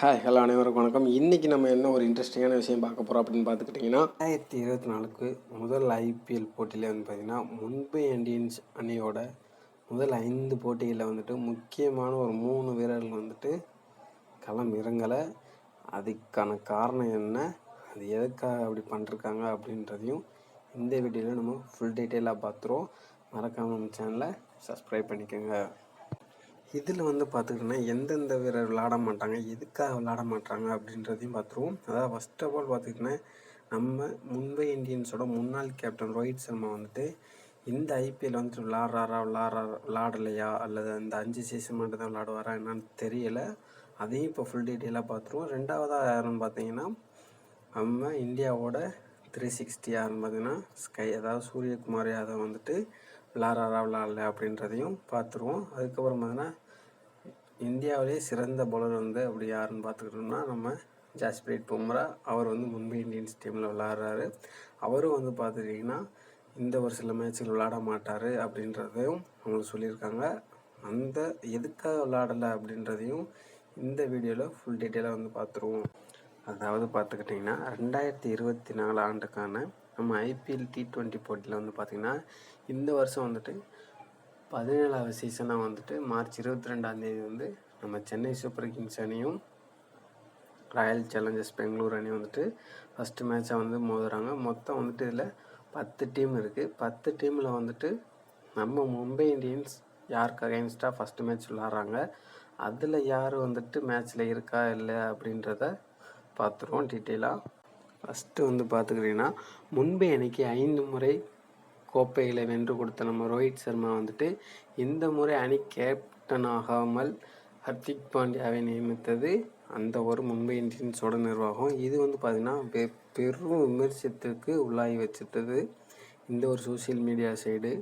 Hi hello அனைவருக்கும் வணக்கம். இன்றைக்கி நம்ம என்ன ஒரு இன்ட்ரெஸ்டிங்கான விஷயம் பார்க்க போகிறோம் அப்படின்னு பார்த்துக்கிட்டிங்கன்னா ரெண்டாயிரத்தி இருபத்தி நாலுக்கு முதல் ஐபிஎல் போட்டியில் வந்து பார்த்திங்கன்னா மும்பை இந்தியன்ஸ் அணியோட முதல் ஐந்து போட்டிகளில் வந்துட்டு முக்கியமான ஒரு மூணு வீரர்கள் வந்துட்டு களம் இறங்கலை. அதுக்கான காரணம் என்ன? அது எதுக்காக அப்படி பண்ணிருக்காங்க அப்படின்றதையும் இந்த வீடியோவில் நம்ம ஃபுல் டீட்டெயிலாக பார்த்துருவோம். மறக்காமல் நம்ம சேனலை சப்ஸ்கிரைப் பண்ணிக்கோங்க. இதில் வந்து பார்த்துக்கிட்டோன்னா எந்தெந்த வீரர் விளாட மாட்டாங்க எதுக்காக விளாட மாட்டாங்க அப்படின்றதையும் பார்த்துருவோம். அதாவது ஃபஸ்ட் ஆஃப் ஆல் பார்த்துக்கிட்டோன்னா நம்ம மும்பை இந்தியன்ஸோட முன்னாள் கேப்டன் ரோஹித் சர்மா வந்துட்டு இந்த ஐபிஎல் வந்துட்டு விளாட்றாரா விளாட்றா விளாடலையா அல்லது அந்த அஞ்சு சீசன் மட்டும் தான் விளாடுவாரா என்னன்னு தெரியலை. அதையும் இப்போ ஃபுல் டீட்டெயிலாக பார்த்துருவோம். ரெண்டாவதாக யாருன்னு பார்த்தீங்கன்னா நம்ம இந்தியாவோட த்ரீ சிக்ஸ்டி யாருன்னு பார்த்தீங்கன்னா ஸ்கை அதாவது சூரியகுமார் யாதவ் வந்துட்டு விளாட்றாரா விளாட்ல அப்படின்றதையும் பார்த்துருவோம். அதுக்கப்புறம் பார்த்தீங்கன்னா இந்தியாவிலே சிறந்த பவுலர் வந்து அப்படி யாருன்னு பார்த்துக்கிட்டோம்னா நம்ம ஜாஸ்பிரீட் பும்ரா. அவர் வந்து மும்பை இந்தியன்ஸ் டீமில் விளாட்றாரு அவரும் வந்து பார்த்துட்டிங்கன்னா இந்த ஒரு சில மேட்ச்சில் விளாட மாட்டார் அப்படின்றதையும் அவங்களுக்கு சொல்லியிருக்காங்க. அந்த எதுக்காக விளாடலை அப்படின்றதையும் இந்த வீடியோவில் ஃபுல் டீட்டெயிலாக வந்து பார்த்துருவோம். அதாவது பார்த்துக்கிட்டிங்கன்னா ரெண்டாயிரத்தி இருபத்தி நாலு ஆண்டுக்கான நம்ம ஐபிஎல் டி ட்வெண்ட்டி போட்டியில் வந்து பார்த்திங்கன்னா இந்த வருஷம் வந்துட்டு பதினேழாவது சீசனாக வந்துட்டு மார்ச் இருபத்தி ரெண்டாந்தேதி வந்து நம்ம சென்னை சூப்பர் கிங்ஸ் அணியும் ராயல் சேலஞ்சர்ஸ் பெங்களூர் அணி வந்துட்டு ஃபஸ்ட்டு மேட்சாக வந்து மோதுறாங்க. மொத்தம் வந்துட்டு இதில் பத்து டீம் இருக்குது பத்து டீமில் வந்துட்டு நம்ம மும்பை இந்தியன்ஸ் யாருக்கு அகைன்ஸ்டாக ஃபஸ்ட்டு மேட்ச் விளாட்றாங்க அதில் யார் வந்துட்டு மேட்ச்சில் இருக்கா இல்லை அப்படின்றத பார்த்துருவோம் டீட்டெயிலாக ஃபஸ்ட்டு வந்து பார்த்துக்கிட்டிங்கன்னா மும்பை எனக்கு ஐந்து முறை கோப்பைகளை வென்று கொடுத்த நம்ம ரோஹித் சர்மா வந்துட்டு இந்த முறை அணி கேப்டன் ஆகாமல் ஹர்திக் பாண்டியாவை நியமித்தது அந்த ஒரு மும்பை இந்தியன்ஸோட நிர்வாகம். இது வந்து பார்த்திங்கன்னா பெ பெரும் விமர்சனத்துக்கு உள்ளாகி வச்சுட்டது இந்த ஒரு சோசியல் மீடியா சைடு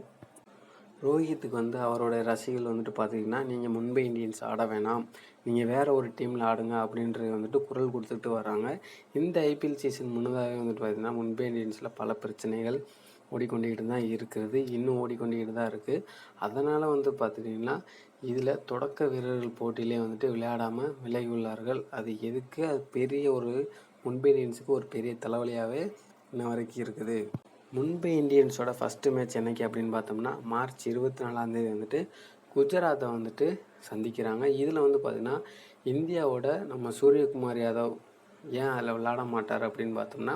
ரோஹித்துக்கு வந்து அவரோட ரசிகர்கள் வந்துட்டு பார்த்தீங்கன்னா நீங்கள் மும்பை இந்தியன்ஸ் ஆட வேணாம். நீங்கள் வேறு ஒரு டீமில் ஆடுங்க அப்படின்றது வந்துட்டு குரல் கொடுத்துட்டு வராங்க இந்த ஐபிஎல் சீசன் முன்னதாகவே வந்துட்டு பார்த்திங்கன்னா மும்பை இந்தியன்ஸில் பல பிரச்சனைகள் ஓடிக்கொண்டுக்கிட்டு தான் இருக்கிறது இன்னும் ஓடிக்கொண்டுக்கிட்டு தான் இருக்குது அதனால் வந்து பார்த்துட்டிங்கன்னா இதில் தொடக்க வீரர்கள் போட்டியிலே வந்துட்டு விளையாடாமல் விலகி உள்ளார்கள் அது எதுக்கு? அது பெரிய ஒரு மும்பை இந்தியன்ஸுக்கு ஒரு பெரிய தலைவலியாகவே இன்ன வரைக்கும் இருக்குது. மும்பை இந்தியன்ஸோட ஃபஸ்ட்டு மேட்ச் என்னைக்கு அப்படின்னு பார்த்தோம்னா மார்ச் இருபத்தி நாலாந்தேதி வந்துட்டு குஜராத்தை வந்துட்டு சந்திக்கிறாங்க. இதில் வந்து பார்த்திங்கன்னா இந்தியாவோட நம்ம சூரியகுமார் யாதவ் ஏன் அதில் விளாட மாட்டார் அப்படின்னு பார்த்தோம்னா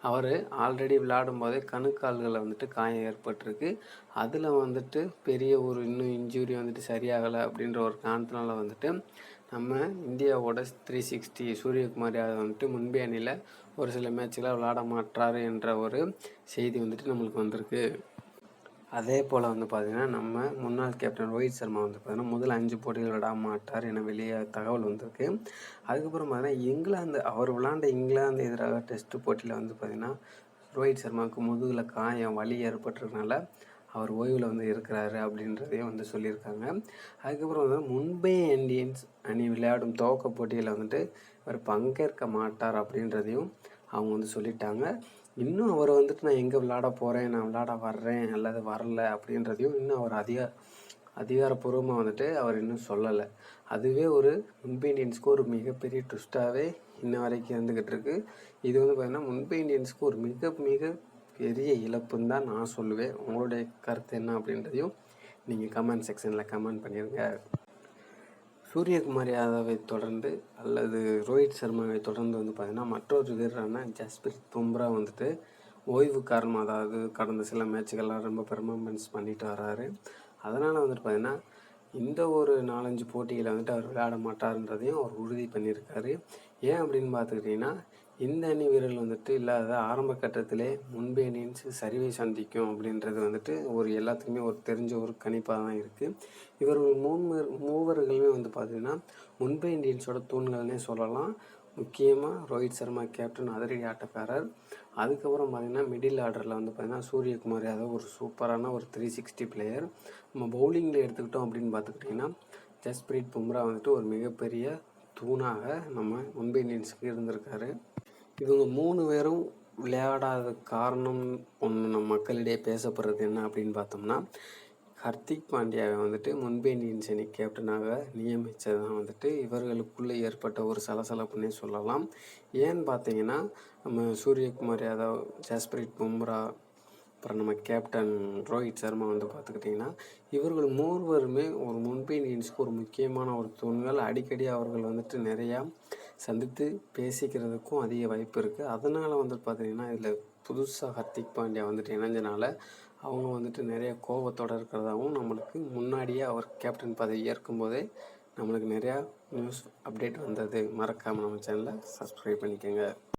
அவர் ஆல்ரெடி விளையாடும் போதே கணுக்கால்களில் வந்துட்டு காயம் ஏற்பட்டிருக்கு. அதில் வந்துட்டு பெரிய ஒரு இன்னும் இன்ஜுரி வந்துட்டு சரியாகலை அப்படின்ற ஒரு காரணத்தினால வந்துட்டு நம்ம இந்தியாவோட த்ரீ சிக்ஸ்டி சூரியகுமார் யாதவ் வந்துட்டு முன்பே அணியில் ஒரு சில மேட்ச்சில் விளாட மாட்டார் என்ற ஒரு செய்தி வந்துட்டு நம்மளுக்கு வந்திருக்கு. அதே போல் வந்து பார்த்திங்கன்னா நம்ம முன்னாள் கேப்டன் ரோஹித் சர்மா வந்து பார்த்திங்கன்னா முதல் அஞ்சு போட்டிகள் விட மாட்டார் என வெளியே தகவல் வந்திருக்கு. அதுக்கப்புறம் பார்த்தீங்கன்னா இங்கிலாந்து அவர் விளாண்ட இங்கிலாந்து எதிராக டெஸ்ட் போட்டியில் வந்து பார்த்திங்கன்னா ரோஹித் சர்மாவுக்கு முதுகில் காயம் வலி ஏற்பட்டிருக்கனால அவர் ஓய்வில் வந்து இருக்கிறாரு அப்படின்றதையும் வந்து சொல்லியிருக்காங்க. அதுக்கப்புறம் வந்து மும்பை இந்தியன்ஸ் அணி விளையாடும் துவக்க போட்டியில் வந்துட்டு அவர் பங்கேற்க மாட்டார் அப்படின்றதையும் அவங்க வந்து சொல்லிட்டாங்க. இன்னும் அவர் வந்துட்டு நான் எங்கே விளாட போகிறேன் நான் விளாட வர்றேன் அல்லது வரல அப்படின்றதையும் இன்னும் அவர் அதிக அதிகாரப்பூர்வமாக வந்துட்டு அவர் இன்னும் சொல்லலை. அதுவே ஒரு மும்பை இந்தியன்ஸ்க்கு ஒரு மிகப்பெரிய ட்விஸ்ட்டாகவே இன்ன வரைக்கும் இருந்துக்கிட்டு இருக்கு. இது வந்து பார்த்திங்கன்னா மும்பை இந்தியன்ஸ்க்கு ஒரு மிக மிக பெரிய இழப்புன்னு தான் நான் சொல்லுவேன். உங்களுடைய கருத்து என்ன அப்படின்றதையும் நீங்கள் கமெண்ட் செக்ஷனில் கமெண்ட் பண்ணிடுங்க சூரியகுமார் யாதவை தொடர்ந்து அல்லது ரோஹித் சர்மாவை தொடர்ந்து வந்து பார்த்திங்கன்னா மற்றொரு வீரரான ஜஸ்பிரித் பும்ரா வந்துட்டு ஓய்வு காரணம் அதாவது கடந்த சில மேட்சுகள்லாம் ரொம்ப பெர்ஃபார்மன்ஸ் பண்ணிட்டு வராரு. அதனால் வந்துட்டு பார்த்திங்கன்னா இந்த ஒரு நாலஞ்சு போட்டியில் வந்துட்டு அவர் விளையாட மாட்டார்ன்றதையும் அவர் உறுதி பண்ணியிருக்காரு. ஏன் அப்படின்னு பார்த்துக்கிட்டிங்கன்னா இந்த அணி வீரர்கள் வந்துட்டு இல்லாத ஆரம்ப கட்டத்திலே முன்பே அணியின்ஸ் சரிவை சந்திக்கும் அப்படின்றது வந்துட்டு ஒரு எல்லாத்துக்குமே ஒரு தெரிஞ்ச ஒரு கணிப்பாக தான் இருக்குது இவர்கள் மூணு மூவர்களுமே வந்து பார்த்திங்கன்னா முன்பே இந்தியன்ஸோட தூண்கள்னே சொல்லலாம். முக்கியமாக ரோஹித் சர்மா கேப்டன் அதிரடி ஆட்டக்காரர். அதுக்கப்புறம் பார்த்திங்கன்னா மிடில் ஆர்டரில் வந்து பார்த்திங்கன்னா சூரியகுமார் யாதவ் ஒரு சூப்பரான ஒரு த்ரீ சிக்ஸ்டி பிளேயர் நம்ம பவுலிங்கில் எடுத்துக்கிட்டோம் அப்படின்னு பார்த்துக்கிட்டிங்கன்னா ஜஸ்பிரீத் பும்ரா வந்துட்டு ஒரு மிகப்பெரிய தூணாக நம்ம மும்பை இந்தியன்ஸுக்கு இருந்திருக்காரு. இவங்க மூணு பேரும் விளையாடாத காரணம் ஒன்று நம்ம மக்களிடையே பேசப்படுறது என்ன அப்படின்னு பார்த்தோம்னா ஹர்திக் பாண்டியாவை வந்துட்டு மும்பை இந்தியன்ஸ் அணி கேப்டனாக நியமித்தது தான் வந்துட்டு இவர்களுக்குள்ளே ஏற்பட்ட ஒரு சலசலப்புன்னே சொல்லலாம். ஏன்னு பார்த்தீங்கன்னா நம்ம சூரியகுமார் யாதவ் ஜஸ்பிரீத் பும்ரா அப்புறம் நம்ம கேப்டன் ரோஹித் சர்மா வந்து பார்த்துக்கிட்டிங்கன்னா இவர்கள் மூவருமே ஒரு மும்பை இந்தியன்ஸுக்கு ஒரு முக்கியமான ஒரு தூண்கள். அடிக்கடி அவர்கள் வந்துட்டு நிறையா சந்தித்து பேசிக்கிறதுக்கும் அதிக வாய்ப்பு இருக்குது அதனால் வந்துட்டு பார்த்தீங்கன்னா இதில் புதுசாக ஹர்திக் பாண்டியா வந்துட்டு இணைஞ்சனால அவங்க வந்துட்டு நிறைய கோபத்தோடு இருக்கிறதாகவும் நம்மளுக்கு முன்னாடியே அவர் கேப்டன் பதவி ஏற்கும்போதே நம்மளுக்கு நிறையா நியூஸ் அப்டேட் வந்தது. மறக்காமல் நம்ம சேனலை சப்ஸ்கிரைப் பண்ணிக்கோங்க.